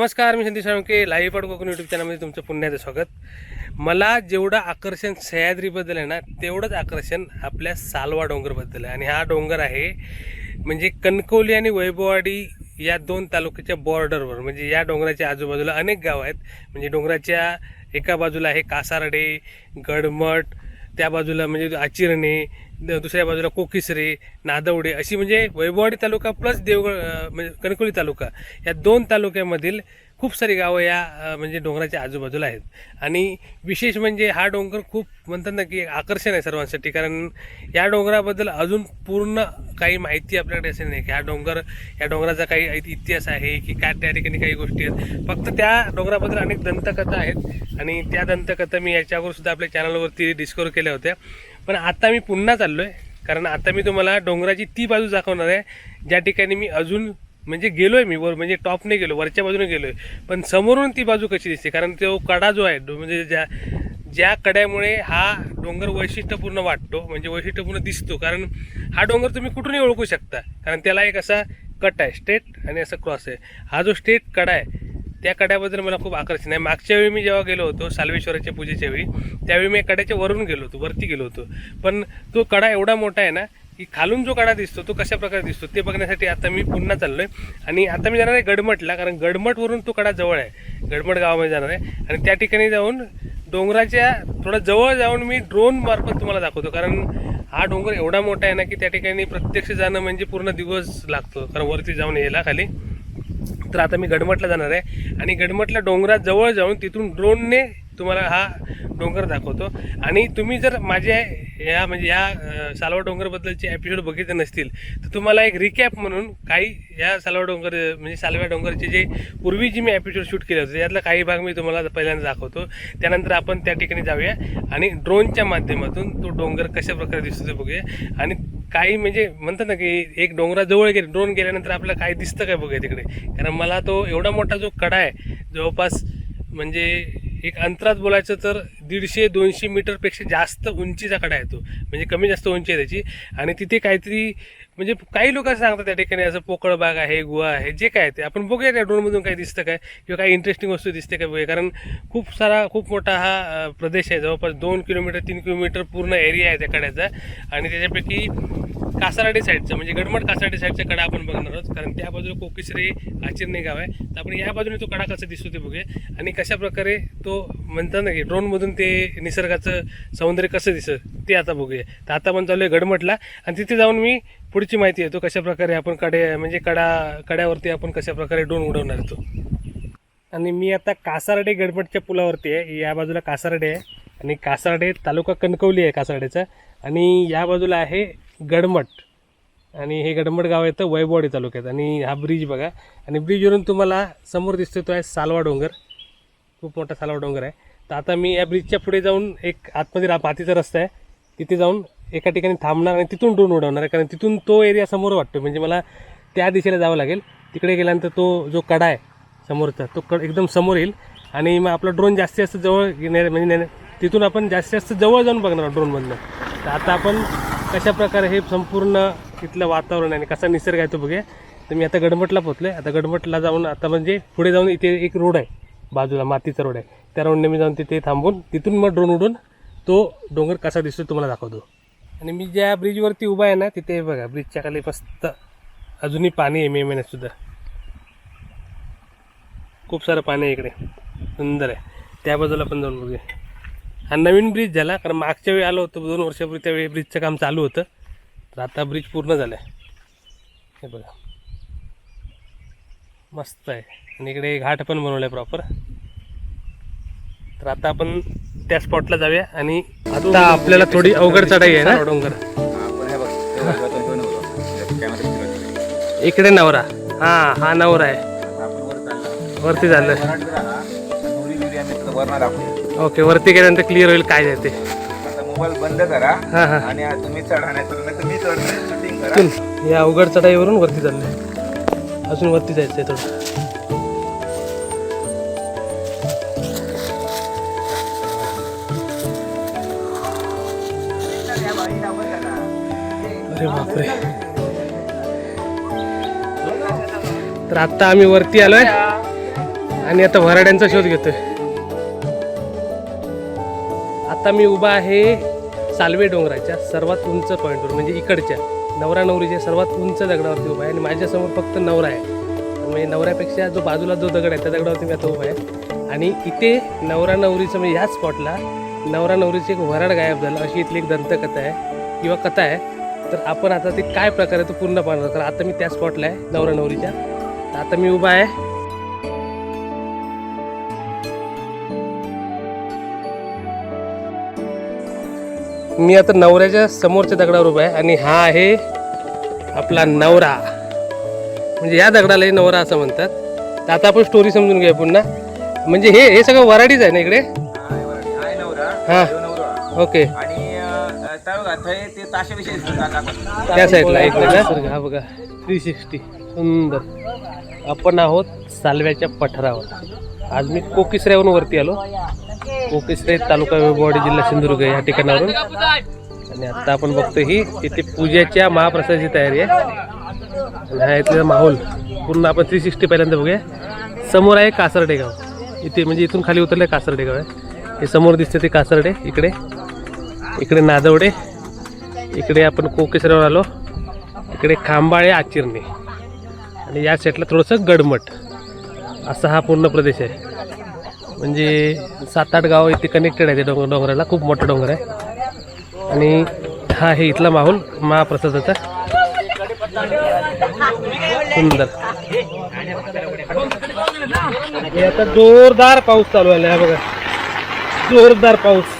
नमस्कार मी संदेश साळुंके लाईव्ह पण कोकण यूट्यूब चॅनलमध्ये तुमचं पुण्याचं स्वागत. मला जेवढं आकर्षण सह्याद्रीबद्दल आहे ना तेवढंच आकर्षण आपल्या सालवा डोंगरबद्दल आहे. आणि हा डोंगर आहे म्हणजे कणकवली आणि वैभववाडी या दोन तालुक्याच्या बॉर्डरवर म्हणजे या डोंगराच्या आजूबाजूला अनेक गावं आहेत. म्हणजे डोंगराच्या एका बाजूला आहे कासारडे गडमठ त्या बाजूला म्हणजे आचिरणे दुसऱ्या बाजूला कोकिसरे नादवडे अशी म्हणजे वैभववाडी तालुका प्लस देवगड म्हणजे कणकवली तालुका. या दोन तालुक्यामधील खूप सारी गावं या म्हणजे डोंगराच्या आजूबाजूला आहेत. आणि विशेष म्हणजे हा डोंगर खूप म्हणतात ना की आकर्षण आहे सर्वांसाठी. कारण या डोंगराबद्दल अजून पूर्ण काही माहिती आपल्याकडे असे नाही की हा डोंगर या डोंगराचा काही इतिहास आहे की काय त्या ठिकाणी काही गोष्टी आहेत. फक्त त्या डोंगराबद्दल अनेक दंतकथा आहेत. आणि त्या दंतकथा मी याच्यावर सुद्धा आपल्या चॅनलवरती डिस्कवर केल्या होत्या. पण आता मी पुन्हा चाललो आहे कारण आता मी तुम्हाला डोंगराची ती बाजू दाखवणार आहे. ज्या ठिकाणी मी अजून म्हणजे गेलो आहे मी वर म्हणजे टॉपने गेलो वरच्या बाजूने गेलो आहे पण समोरून ती बाजू कशी दिसते? कारण तो कडा जो आहे डो- म्हणजे ज्या ज्या कड्यामुळे हा डोंगर वैशिष्ट्यपूर्ण वाटतो म्हणजे वैशिष्ट्यपूर्ण दिसतो. कारण हा डोंगर तुम्ही कुठूनही ओळखू शकता. कारण त्याला एक असा कट आहे स्ट्रेट आणि असा क्रॉस आहे. हा जो स्ट्रेट कडा आहे त्या कड्याबद्दल मला खूप आकर्षण आहे. मागच्या वेळी मी जेव्हा गेलो होतो सालवेश्वराच्या पूजेच्या वेळी त्यावेळी मी कड्याच्या वरून गेलो होतो वरती गेलो होतो. पण तो कडा एवढा मोठा आहे ना की खालून जो कडा दिसतो तो कशा प्रकारे दिसतो ते बघण्यासाठी आता मी पुन्हा चाललो आहे आणि आता मी जाणार आहे गडमठला कारण गडमठवरून तो कडा जवळ आहे. गडमट गावामध्ये जाणार आहे. आणि त्या ठिकाणी जाऊन डोंगराच्या थोडं जवळ जाऊन मी ड्रोन मार्फत तुम्हाला दाखवतो. कारण हा डोंगर एवढा मोठा आहे ना की त्या ठिकाणी प्रत्यक्ष जाणं म्हणजे पूर्ण दिवस लागतो. कारण वरती जाऊन यायला खाली. तर आता मी गडमटला जाणार आहे. आणि गडमटला डोंगरात जवळ जाऊन तिथून ड्रोनने तुम्हाला हा डोंगर दाखवतो. आणि तुम्ही जर माझ्या या म्हणजे या सालवा डोंगरबद्दलचे एपिसोड बघितले नसतील तर तुम्हाला एक रिकॅप म्हणून काही या सालवा डोंगर म्हणजे सालव्या डोंगरचे जे पूर्वी जी मी एपिसोड शूट केले होते त्यातला काही भाग मी तुम्हाला पहिल्यांदा दाखवतो. त्यानंतर आपण त्या ठिकाणी जाऊया आणि ड्रोनच्या माध्यमातून तो डोंगर कशा प्रकारे दिसतो ते बघूया. आणि काही म्हणजे म्हणतात ना की एक डोंगराजवळ गेले ड्रोन गेल्यानंतर आपल्याला काय दिसतं काय बघूया तिकडे? कारण मला तो एवढा मोठा जो कडा आहे जवळपास म्हणजे एक अंतरात बोलायचं तर दीडशे दोनशे मीटरपेक्षा जास्त उंचीचा कडा येतो म्हणजे कमी जास्त उंची आहे त्याची. आणि तिथे काहीतरी म्हणजे काही लोक असं सांगतात त्या ठिकाणी असं पोकळ बाग आहे गुहा आहे जे काय ते. आपण बघूया त्या ड्रोनमधून काही दिसतं काय किंवा काही इंटरेस्टिंग वस्तू दिसते काय बघूया. कारण खूप सारा खूप मोठा हा प्रदेश आहे. जवळपास दोन किलोमीटर तीन किलोमीटर पूर्ण एरिया आहे त्या कड्याचा. आणि त्याच्यापैकी कासाराडी साईडचं म्हणजे गडमड कासाराडे साईडचा कडा आपण बघणार आहोत. कारण त्या बाजूला कोकिसरे आचिरणे गाव आहे. तर आपण या बाजूने तो कडा कसा दिसतो ते बघूया. आणि कशा प्रकारे तो म्हणतात ना की ड्रोनमधून ते निसर्गाचं सौंदर्य कसं दिसत ते आता बघूया. तर आता आपण चालू आहे गडमटला आणि तिथे जाऊन मी पुढची माहिती येतो कशा प्रकारे आपण कडे म्हणजे कडा कड्यावरती आपण कशा प्रकारे ड्रोन उडवणार येतो आणि मी आता कासारडे गडमटच्या पुलावरती आहे. या बाजूला कासारडे आहे. आणि कासारडे तालुका कणकवली आहे कासारडेचा. आणि या बाजूला आहे गडमट आणि हे गडमट गाव येतं वैभववाडी तालुक्यात. आणि हा ब्रिज बघा. आणि ब्रिजवरून तुम्हाला समोर दिसतो तो आहे सालवा डोंगर. खूप मोठा सालवा डोंगर आहे. तर आता मी या ब्रिजच्या पुढे जाऊन एक आतमध्ये रा मातीचा रस्ता आहे. तिथे जाऊन एका ठिकाणी थांबणार आणि तिथून ड्रोन उडवणार आहे कारण तिथून तो एरिया समोर वाटतो. म्हणजे मला त्या दिशेला जावं लागेल. तिकडे गेल्यानंतर तो जो कडा आहे समोरचा तो कड एकदम समोर येईल. आणि मग आपला ड्रोन जास्तीत जास्त जवळ ने म्हणजे तिथून आपण जास्तीत जास्त जवळ जाऊन बघणार ड्रोनमधनं तर आता आपण कशा प्रकारे हे संपूर्ण तिथलं वातावरण आणि कसा निसर्ग आहे तो बघूया. तर मी आता गडमटला पोचलो आहे आता गडमटला जाऊन आता म्हणजे पुढे जाऊन इथे एक रोड आहे. बाजूला मातीचा रोड आहे. त्या रोडने मी जाऊन तिथे थांबून तिथून मग ड्रोन उडून तो डोंगर कसा दिसतो तुम्हाला दाखवतो. आणि मी ज्या ब्रिजवरती उभा आहे ना तिथे बघा ब्रिजच्या खाली मस्त अजूनही पाणी आहे मे महिन्यात सुद्धा. खूप सारं पाणी आहे इकडे. सुंदर आहे. त्या बाजूला पण जाऊन बघूया. हा नवीन ब्रिज झाला कारण मागच्या वेळी आलो होतो दोन वर्षापूर्वी त्यावेळी ब्रिजचं काम चालू होतं. तर आता ब्रिज पूर्ण झालं आहे हे बघा. मस्त आहे. आणि इकडे घाट पण बनवलं आहे प्रॉपर तर आता आपण त्या स्पॉटला जाऊया आणि आता आपल्याला थोडी अवघड चढाई आहे ना? डोंगर. इकडे नवरा. हा हा नवरा आहे. वरती झालं. ओके वरती गेल्यानंतर क्लिअर होईल काय ते. मोबाईल बंद करा आणि तुम्ही चढा नाही या अवघड चढाईवरून वरती चाललंय. अजून वरती जायचंय थोडं. अरे बापरे. तर आता आम्ही वरती आलोय आणि आता वराड्यांचा शोध घेतोय. आता मी उभा आहे सालवे डोंगराच्या सर्वात उंच पॉईंटवर म्हणजे इकडच्या. नवरा नवरीच्या सर्वात उंच दगडावरती उभा आहे आणि माझ्यासमोर फक्त नवरा आहे. म्हणजे नवऱ्यापेक्षा जो बाजूला जो दगड आहे त्या दगडावरती मी आता उभा आहे. आणि इथे नवरा नवरीचं म्हणजे ह्याच स्पॉटला नवरा नवरीची एक वराड गायब झालं. अशी इथली एक दंतकथा आहे किंवा कथा आहे. तर आपण आता ते काय प्रकार आहे तो पूर्ण पाहणार तर आता मी त्या स्पॉटला आहे नवरा नवरीच्या. तर आता मी उभा आहे. मी आता नवऱ्याच्या समोरच्या दगडावर उभा आहे आणि हा आहे आपला नवरा. म्हणजे या दगडालाही नवरा असं म्हणतात. तर आता आपण स्टोरी समजून घेऊया पुन्हा. म्हणजे हे हे सगळं वराडीच आहे ना इकडे? हा. ओके. आणि अं, त्या ते साईडला एक मिनिट हा बघा. थ्री सिक्स्टी सुंदर. आपण आहोत सालव्याच्या पठारावर. आज मी कोकिसऱ्यावरून वरती आलो. कोकिसरे तालुका विभागवाडी जिल्हा सिंधुदुर्ग या ठिकाणावरून. आणि आता आपण बघतो ही इथे पूजेच्या महाप्रसादाची तयारी आहे. आणि हा इथला माहोल. पूर्ण आपण थ्री सिक्स्टी पहिल्यांदा बघूया. समोर आहे कासर्डे गाव इथे म्हणजे इथून खाली उतरलं कासर्डे गाव आहे. हे समोर दिसते ते कासर्डे. इकडे. इकडे नादवडे. इकडे आपण कोकेश्वरावर आलो. इकडे खांबाळे आचिरणे. आणि या साईडला थोडंसं गडमट. असा हा पूर्ण प्रदेश आहे. म्हणजे सात आठ गाव इथे कनेक्टेड आहे ते डोंगर डोंगराला. खूप मोठा डोंगर आहे. आणि हा हे इथला माहोल महाप्रसादाचा. सुंदर. आता जोरदार पाऊस चालू आहे बघा. जोरदार पाऊस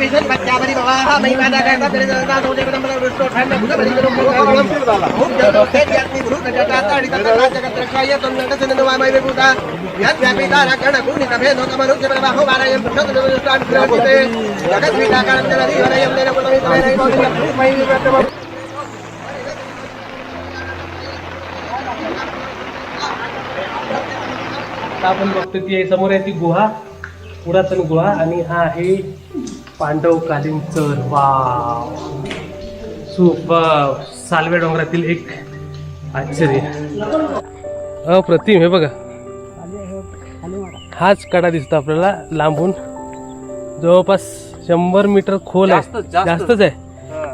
विषय बच्चा बरी बाबा हा मी माझा काय तरी जाता होते पण मला विष्णू ठाणे बुद्ध बरी करून खूप जण ते यातनी गुरु त्याचा आता आणि त्याचा राज्य करता काय तो नंतर ते नवा माई बेकुता यात व्यापी दारा कण गुणी तबे नो कमरू जे बाबा हो बारा यम पुष्ट तो स्टार्ट करते ते जगत मी टाका त्याला दी वरा यम देना कोणी नाही बोलला माई बेकुता आता आपण बघतो ती समोर आहे ती गुहा पुरातन गुहा आणि हा आहे पांडवकालीन चर. वाव. सुपर. सालवे डोंगरातील एक आश्चर्य. अप्रतिम हे बघा. हाच कडा दिसतो आपल्याला लांबून. जवळपास शंभर मीटर खोल आहे. जास्तच आहे.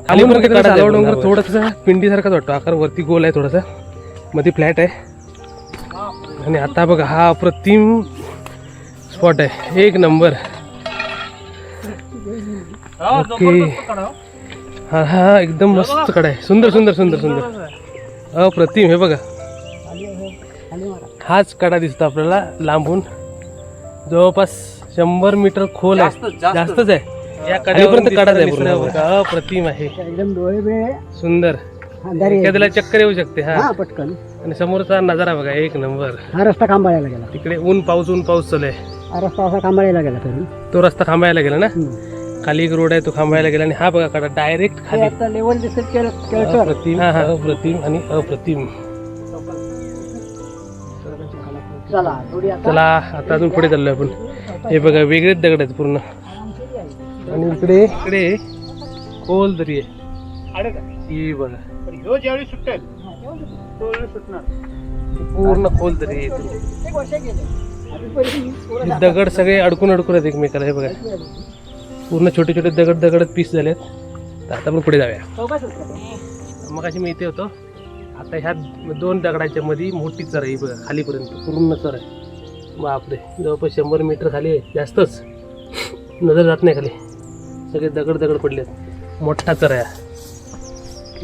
खाली डोंगर थोडासा पिंडीसारखाच वाटतो आकार वरती गोल आहे थोडासा. मध्ये फ्लॅट आहे. आणि आता बघा हा अप्रतिम स्पॉट आहे. एक नंबर ओके. हा हा एकदम मस्त कडा आहे. सुंदर सुंदर सुंदर सुंदर. अप्रतिम हे बघा. हाच कडा दिसतो आपल्याला लांबून. जवळपास शंभर मीटर खोल आहे. जास्तच आहे. या कड्यापर्यंत कडाच आहे पूर्ण. बघा. अप्रतिम आहे. एकदम डोळे बे सुंदर. एखाद्याला चक्कर येऊ शकते हा. हा पटकन. आणि समोरचा नजारा बघा एक नंबर. हा रस्ता खांबाळ्याला गेला. तिकडे ऊन पाऊस ऊन पाऊस चालू आहे. हा रस्ता असा खांबाळ्याला गेला तरी. तो रस्ता थांबायला गेला ना? खाली एक रोड आहे तो थांबायला गेला आणि हा बघा कडा डायरेक्ट खाली. आता लेवल केळकर अप्रतिम हा हा. अप्रतिम आणि अप्रतिम. चला थोडी आता. चला आता अजून पुढे चाललोय आपण. हे बघा वेगळेच दगड आहेत पूर्ण. आणि इकडे इकडे खोल दरी आहे. ही बघा. पूर्ण खोल तरी आहे दगड सगळे अडकून अडकून आहेत एकमेकाला. हे बघा. पूर्ण छोटे छोटे दगड दगड पीस झालेत. तर आता आपण पुढे जाऊया. मग अशी मी इथे होतो. आता ह्या दोन दगडाच्या मध्ये मोठी चर आहे. ही बघा खालीपर्यंत. पूर्ण चर आहे. बापरे. जवळपास शंभर मीटर खाली आहे. जास्तच. नजर जात नाही खाली. सगळे दगड दगड पडलेत. मोठा चर आहे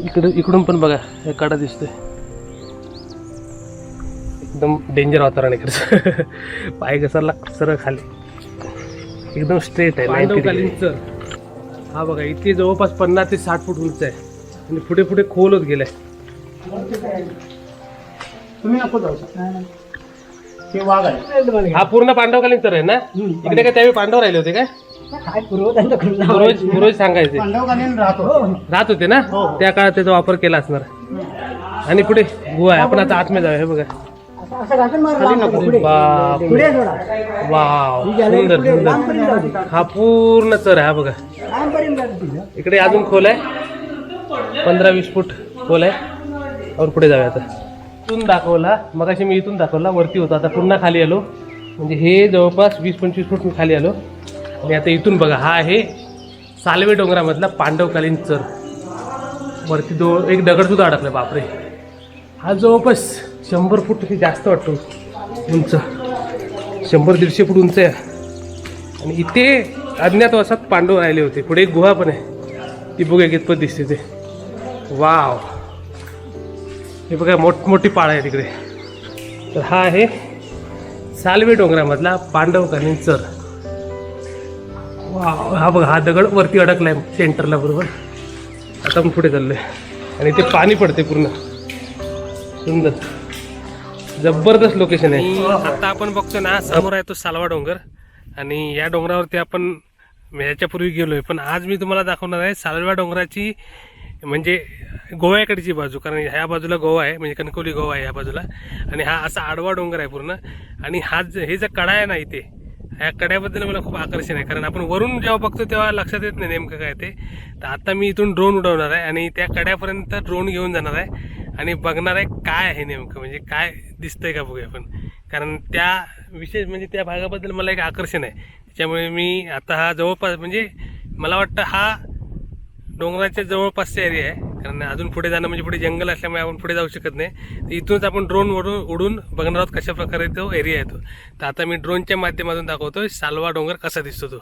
इकडे इकडून पण बघा. हे कडा दिसतोय. एकदम डेंजर वातावरण आहे इकडचं पाय घसरला सरळ खाली. एकदम स्ट्रेट आहे पांडवकालीन चर हा बघा इथे जवळपास पन्नास ते साठ फूट उंच आहे. आणि पुढे पुढे खोल होत गेलाय. तुम्ही नको जाऊ ते वाघ आहे. हा पूर्ण पांडवकालीन चर आहे ना? इकडे काय त्यावेळी पांडव राहिले होते काय? पूर्वज पूर्वज सांगायचे. पांडवकालीन राहतो राहत होते ना? त्या काळात त्याचा वापर केला असणार. आणि पुढे गुहा आहे. आपण आता आतमध्ये जाऊया हे बघा. असं असं घासून मार लांब नको, पुढे. बाप. पुढे सोडा. वाव. ही गॅलरी सुंदर पुढे सुंदर. लांबपर्यंत जाऊ. दे. हा पूर्ण चर आहे हा बघा. लांबपर्यंत जाऊ दे तुझं. इकडे अजून खोल आहे. पंधरा वीस फूट खोल आहे. और पुढे जाऊया आता. इथून दाखवला. मगाशी मी इथून दाखवला वरती होता. आता पुन्हा खाली आलो. म्हणजे हे जवळपास वीस पंचवीस फूट मी खाली आलो. आणि आता इथून बघा हा आहे सालवे डोंगरामधला पांडवकालीन चर. वरती दो एक दगड सुद्धा अडकला बापरे. हा जवळपास शंभर फूट हे जास्त वाटतो. उंच. शंभर दीडशे फूट उंच आहे. आणि इथे अज्ञातवासात पांडव राहिले होते. पुढे एक गुहा पण आहे. ती बघा कितपत दिसते ते. वाव. हे बघा मोठमोठी पाळ आहे तिकडे. तर हा आहे सालवे डोंगरामधला पांडव चर. वाव. हा बघा हा दगड वरती अडकलाय सेंटरला बरोबर. आता आपण पुढे चाललोय. आणि ते पाणी पडते पूर्ण. सुंदर. जबरदस्त लोकेशन आहे. आता आपण बघतो ना समोर आहे तो सालवा डोंगर. आणि या डोंगरावरती आपण म्हणजे ह्याच्यापूर्वी गेलोय. पण आज मी तुम्हाला दाखवणार आहे सालवा डोंगराची म्हणजे गोव्याकडची बाजू. कारण ह्या बाजूला गोवा आहे म्हणजे कणकवली गोवा आहे ह्या बाजूला. आणि हा असा आडवा डोंगर आहे पूर्ण. आणि हा ज- हे जे कडा आहे ना इथे ह्या कड्याबद्दल मला खूप आकर्षण आहे. कारण आपण वरून जेव्हा बघतो तेव्हा लक्षात येत नाही नेमकं काय ते. तर आता मी इथून ड्रोन उडवणार आहे आणि त्या कड्यापर्यंत ड्रोन घेऊन जाणार आहे. आणि बघणार आहे काय आहे नेमकं. म्हणजे काय दिसतंय का बघूया आपण. कारण त्या विशेष म्हणजे त्या भागाबद्दल मला एक आकर्षण आहे. त्याच्यामुळे मी आता हा जवळपास म्हणजे मला वाटतं हा डोंगराच्या जवळपासचा एरिया आहे. कारण अजून पुढे जाणं म्हणजे पुढे जंगल असल्यामुळे आपण पुढे जाऊ शकत नाही. तर इथूनच आपण ड्रोन उडून उडून बघणार आहोत कशा प्रकारे तो एरिया येतो. तर आता मी ड्रोनच्या माध्यमातून दाखवतो सालवा डोंगर कसा दिसतो तो?